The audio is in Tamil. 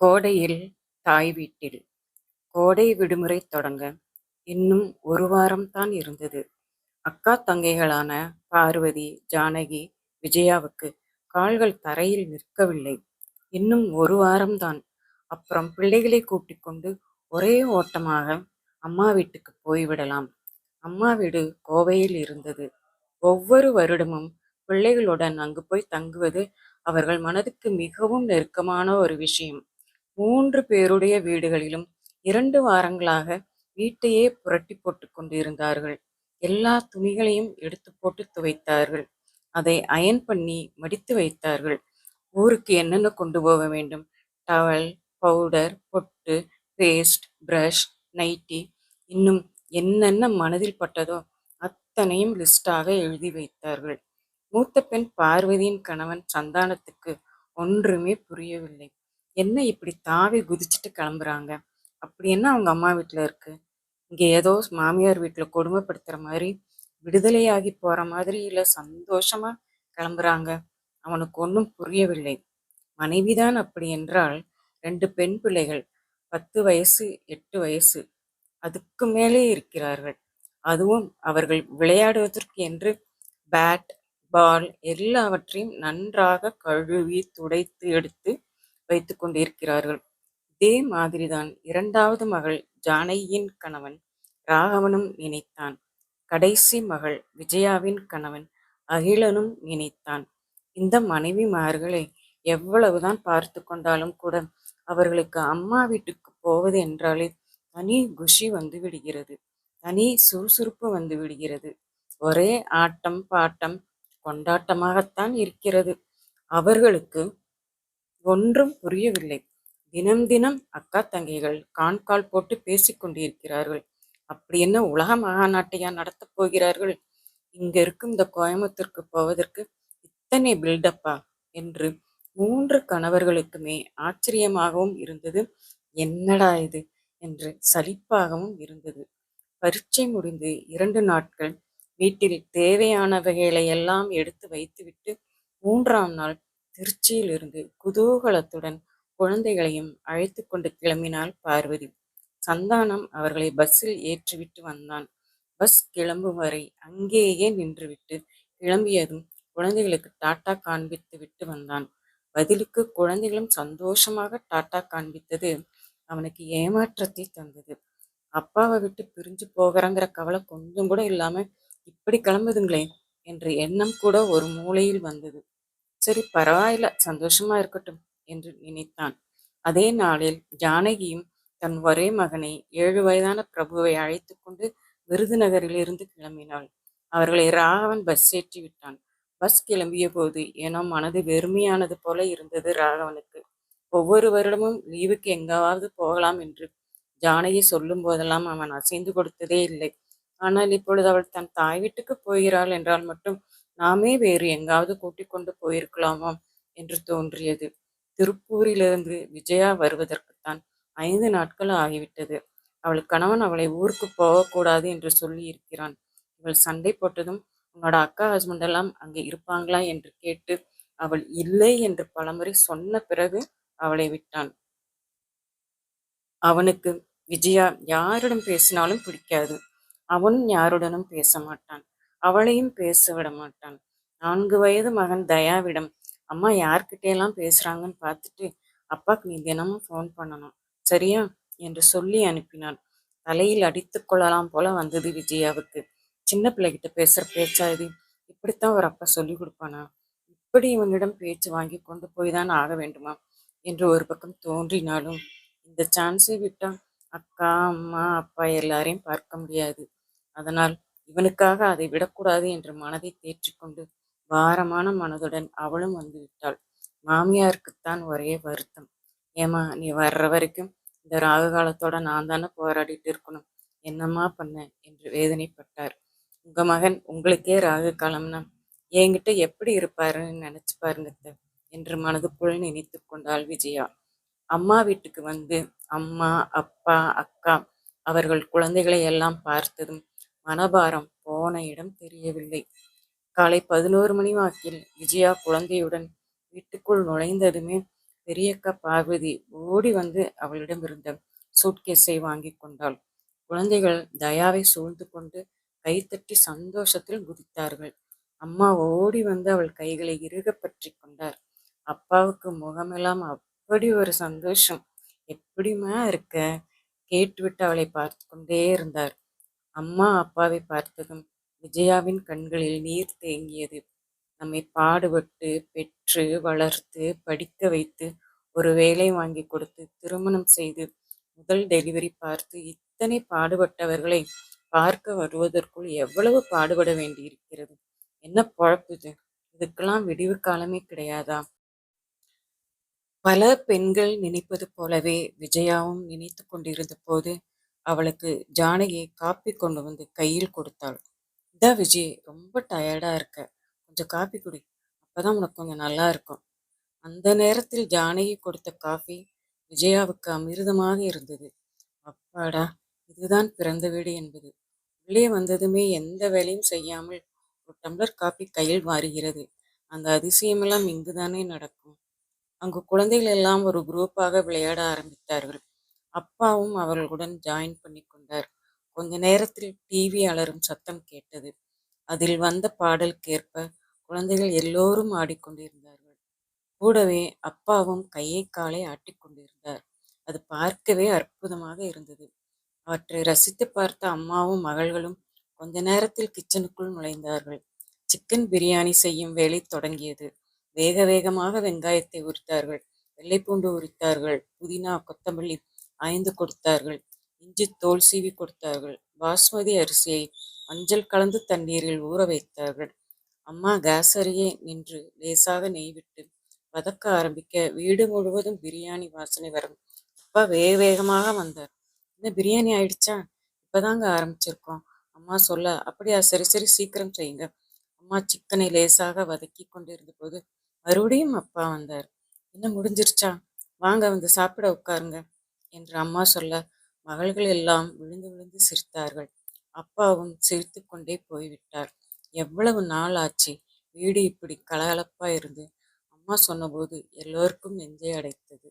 கோடையில் தாய் வீட்டில் கோடை விடுமுறை தொடங்க இன்னும் ஒரு வாரம்தான் இருந்தது. அக்கா தங்கைகளான பார்வதி, ஜானகி, விஜயாவுக்கு கால்கள் தரையில் நிற்கவில்லை. இன்னும் ஒரு வாரம்தான். அப்புறம் பிள்ளைகளை கூட்டிக் கொண்டு ஒரே ஓட்டமாக அம்மா வீட்டுக்கு போய்விடலாம். அம்மா வீடு கோவையில் இருந்தது. ஒவ்வொரு வருடமும் பிள்ளைகளுடன் அங்கு போய் தங்குவது அவர்கள் மனதுக்கு மிகவும் நெருக்கமான ஒரு விஷயம். மூன்று பேருடைய வீடுகளிலும் இரண்டு வாரங்களாக வீட்டையே புரட்டி போட்டுக் கொண்டிருந்தார்கள். எல்லா துணிகளையும் எடுத்து போட்டு துவைத்தார்கள். அதை அயன் பண்ணி மடித்து வைத்தார்கள். ஊருக்கு என்னென்ன கொண்டு போக வேண்டும் டவல், பவுடர், பொட்டு, பேஸ்ட், பிரஷ், நைட்டி இன்னும் என்னென்ன மனதில் பட்டதோ அத்தனையும் லிஸ்டாக எழுதி வைத்தார்கள். மூத்த பெண் பார்வதியின் கணவன் சந்தானத்துக்கு ஒன்றுமே புரியவில்லை. என்ன இப்படி தாவி குதிச்சுட்டு கிளம்புறாங்க? அப்படி என்ன அவங்க அம்மா வீட்டில் இருக்குது இங்கே ஏதோ மாமியார் வீட்டில் கொடுமைப்படுத்துகிற மாதிரி விடுதலையாகி போகிற மாதிரி இல்லை சந்தோஷமாக கிளம்புறாங்க. அவனுக்கு ஒன்றும் புரியவில்லை. மனைவிதான் அப்படி என்றால் ரெண்டு பெண் பிள்ளைகள் பத்து வயசு எட்டு வயசு அதுக்கு மேலே இருக்கிறார்கள். அதுவும் அவர்கள் விளையாடுவதற்கு என்று பேட் பால் எல்லாவற்றையும் நன்றாக கழுவி துடைத்து எடுத்து வைத்து கொண்டிருக்கிறார்கள். இதே மாதிரிதான் இரண்டாவது மகள் ஜானையின் கணவன் ராகவனும் நினைத்தான். கடைசி மகள் விஜயாவின் கணவன் அகிலனும் நினைத்தான். இந்த மனைவிமார்களை எவ்வளவுதான் பார்த்து கொண்டாலும் கூட அவர்களுக்கு அம்மா வீட்டுக்கு போவது என்றாலே தனி குஷி வந்து விடுகிறது. தனி சுறுசுறுப்பு வந்து விடுகிறது. ஒரே ஆட்டம் பாட்டம் கொண்டாட்டமாகத்தான் இருக்கிறது. அவர்களுக்கு ஒன்றும் புரியவில்லை. தினம் தினம் அக்கா தங்கைகள் கான்கால் போட்டு பேசிக்கொண்டிருக்கிறார்கள் அப்படி என்ன உலக மகாநாட்டையா நடத்தப் போகிறார்கள்? இங்க இருக்கும் இந்த கோயம்புத்தூருக்கு போவதற்கு இத்தனை பில்டப்பா? என்று மூன்று கணவர்களுக்குமே ஆச்சரியமாகவும் இருந்தது. என்னடா இது? என்று சலிப்பாகவும் இருந்தது. பரீட்சை முடிந்து இரண்டு நாட்கள் வீட்டில் தேவையானவைகளை எல்லாம் எடுத்து வைத்துவிட்டு மூன்றாம் நாள் திருச்சியிலிருந்து குதூகலத்துடன் குழந்தைகளையும் அழைத்து கொண்டு கிளம்பினாள் பார்வதி. சந்தானம் அவர்களை பஸ்ஸில் ஏற்றிவிட்டு வந்தான். பஸ் கிளம்பும் வரை அங்கேயே நின்றுவிட்டு கிளம்பியதும் குழந்தைகளுக்கு டாட்டா காண்பித்து விட்டு வந்தான். பதிலுக்கு குழந்தைகளும் சந்தோஷமாக டாட்டா காண்பித்தது அவனுக்கு ஏமாற்றத்தை தந்தது. அப்பாவை விட்டு பிரிஞ்சு போகிறாங்கிற கவலை கொஞ்சம் கூட இல்லாம இப்படி கிளம்புதுங்களே என்ற எண்ணம் கூட ஒரு மூலையில் வந்தது. சரி பரவாயில்ல சந்தோஷமா இருக்கட்டும் என்று நினைத்தான். அதே நாளில் ஜானகியும் தன் ஒரே மகனை ஏழு வயதான பிரபுவை அழைத்து கொண்டு விருதுநகரிலிருந்து கிளம்பினாள். அவர்களை ராகவன் பஸ் ஏற்றி விட்டான். பஸ் கிளம்பிய போது ஏனோ மனது வெறுமையானது போல இருந்தது ராகவனுக்கு. ஒவ்வொரு வருடமும் லீவுக்கு எங்காவது போகலாம் என்று ஜானகி சொல்லும் போதெல்லாம் அவன் அசைந்து கொடுத்ததே இல்லை. ஆனால் இப்பொழுது அவள் தன் தாய் வீட்டுக்கு போகிறாள் என்றால் மட்டும் நாமே வேறு எங்காவது கூட்டிக் கொண்டு போயிருக்கலாமா? என்று தோன்றியது. திருப்பூரிலிருந்து விஜயா வருவதற்குத்தான் ஐந்து நாட்கள் ஆகிவிட்டது. அவள் கணவன் அவளை ஊருக்கு போகக்கூடாது என்று சொல்லி இருக்கிறான். இவள் சண்டை போட்டதும் உன்னோட அக்கா ஹஸ்பண்ட் எல்லாம் அங்கே இருப்பாங்களா? என்று கேட்டு அவள் இல்லை என்று பலமுறை சொன்ன பிறகு அவளை விட்டான். அவனுக்கு விஜயா யாரிடம் பேசினாலும் பிடிக்காது. அவனும் யாருடனும் பேச மாட்டான். அவளையும் பேச விட மாட்டான் நான்கு வயது மகன் தயாவிடம் அம்மா யார்கிட்டயெல்லாம் பேசுறாங்கன்னு பார்த்துட்டு அப்பாக்கு நீ தினமும் ஃபோன் பண்ணணும் சரியா? என்று சொல்லி அனுப்பினான். தலையில் அடித்து கொள்ளலாம் போல வந்தது விஜயாவுக்கு. சின்ன பிள்ளைகிட்ட பேசுற பேச்சா இது? இப்படித்தான் ஒரு அப்பா சொல்லி கொடுப்பானா? இப்படி இவனிடம் பேச்சு வாங்கி கொண்டு போய் தான் ஆக வேண்டுமா? என்று ஒரு பக்கம் தோன்றினாலும் இந்த சான்ஸை விட்டா அக்கா அம்மா அப்பா எல்லாரையும் பார்க்க முடியாது. அதனால் இவனுக்காக அதை விடக்கூடாது என்று மனதை தேற்றிக்கொண்டு பாரமான மனதுடன் அவளும் வந்து விட்டாள் மாமியாருக்குத்தான் ஒரே வருத்தம். ஏமா நீ வர்ற வரைக்கும் இந்த ராகு காலத்தோட நான் தானே போராடிட்டு இருக்கணும். என்னம்மா பண்ண? என்று வேதனைப்பட்டார். உங்க மகன் உங்களுக்கே ராகு காலம்னா என்கிட்ட எப்படி இருப்பாருன்னு நினைச்சு பாருங்க என்று மனதுக்குள் நினைத்து கொண்டாள் விஜயா. அம்மா வீட்டுக்கு வந்து அம்மா அப்பா அக்கா அவர்கள் குழந்தைகளை எல்லாம் பார்த்ததும் மனபாரம் போன இடம் தெரியவில்லை. காலை பதினோரு மணி வாக்கில் விஜயா குழந்தையுடன் வீட்டுக்குள் நுழைந்ததுமே பெரியக்கா பார்வதி ஓடி வந்து அவளிடமிருந்த சூட்கேஸை வாங்கி கொண்டாள். குழந்தைகள் தயாவை சூழ்ந்து கொண்டு கைத்தட்டி சந்தோஷத்தில் குதித்தார்கள். அம்மா ஓடி வந்து அவள் கைகளை இறுக பற்றி கொண்டார். அப்பாவுக்கு முகமெல்லாம் அப்படி ஒரு சந்தோஷம். எப்படிமா இருக்க? கேட்டுவிட்டு அவளை பார்த்து கொண்டே இருந்தார். அம்மா அப்பாவை பார்த்ததும் விஜயாவின் கண்களில் நீர் தேங்கியது. நம்மை பாடுபட்டு பெற்று வளர்த்து படிக்க வைத்து ஒரு வேலை வாங்கி கொடுத்து திருமணம் செய்து முதல் டெலிவரி பார்த்து இத்தனை பாடுபட்டவர்களை பார்க்க வருவதற்குள் எவ்வளவு பாடுபட வேண்டியிருக்கிறது? என்ன பழப்புது இதுக்கெல்லாம் விடிவு காலமே கிடையாதா? பல பெண்கள் நினைப்பது போலவே விஜயாவும் நினைத்து கொண்டிருந்த போது அவளுக்கு ஜானகியை காப்பி கொண்டு வந்து கையில் கொடுத்தாள். இதா விஜய் ரொம்ப டயர்டா இருக்க. கொஞ்சம் காப்பி குடி. அப்பதான் உனக்கு கொஞ்சம் நல்லா இருக்கும். அந்த நேரத்தில் ஜானகி கொடுத்த காஃபி விஜயாவுக்கு அமிர்தமாக இருந்தது. அப்பாடா இதுதான் பிறந்த வீடு என்பது. உள்ளே வந்ததுமே எந்த வேலையும் செய்யாமல் ஒரு டம்ளர் காப்பி கையில் மாறுகிறது அந்த அதிசயமெல்லாம் இங்குதானே நடக்கும். அங்கு குழந்தைகள் எல்லாம் ஒரு குரூப்பாக விளையாட ஆரம்பித்தார்கள். அப்பாவும் அவர்களுடன் ஜாயின் பண்ணி கொண்டார். கொஞ்ச நேரத்தில் டிவி அலரும் சத்தம் கேட்டது. அதில் வந்த பாடலுக்கேற்ப குழந்தைகள் எல்லோரும் ஆடிக்கொண்டிருந்தார்கள். கூடவே அப்பாவும் கையை காலை ஆட்டிக்கொண்டிருந்தார் அது பார்க்கவே அற்புதமாக இருந்தது. அவற்றை ரசித்து பார்த்த அம்மாவும் மகள்களும் கொஞ்ச நேரத்தில் கிச்சனுக்குள் நுழைந்தார்கள். சிக்கன் பிரியாணி செய்யும் வேலை தொடங்கியது. வேக வேகமாக வெங்காயத்தை உரித்தார்கள். வெள்ளைப்பூண்டு உரித்தார்கள். புதினா கொத்தமல்லி ஆய்ந்து கொடுத்தார்கள். இஞ்சி தோல் சீவி கொடுத்தார்கள். பாஸ்மதி அரிசியை மஞ்சள் கலந்து தண்ணீரில் ஊற வைத்தார்கள். அம்மா கேஸ் அருகே நின்று லேசாக நெய் விட்டு வதக்க ஆரம்பிக்க வீடு முழுவதும் பிரியாணி வாசனை வரும். அப்பா வேக வேகமாக வந்தார். இந்த பிரியாணி ஆயிடுச்சா? இப்பதாங்க ஆரம்பிச்சிருக்கோம். அம்மா சொல்ல அப்படியா சரி சரி சீக்கிரம் செய்யுங்க. அம்மா சிக்கனை லேசாக வதக்கி கொண்டிருந்த போது மறுபடியும் அப்பா வந்தார். என்ன முடிஞ்சிருச்சா? வாங்க வந்து சாப்பிட உட்காருங்க. என்று அம்மா சொல்ல மகள்கள் எல்லாம் விழுந்து விழுந்து சிரித்தார்கள். அப்பாவும் சிரித்து கொண்டே போய்விட்டார். எவ்வளவு நாள் ஆச்சு? வீடு இப்படி கலகலப்பா இருந்து? அம்மா சொன்னபோது எல்லோருக்கும் நெஞ்சை அடைத்தது.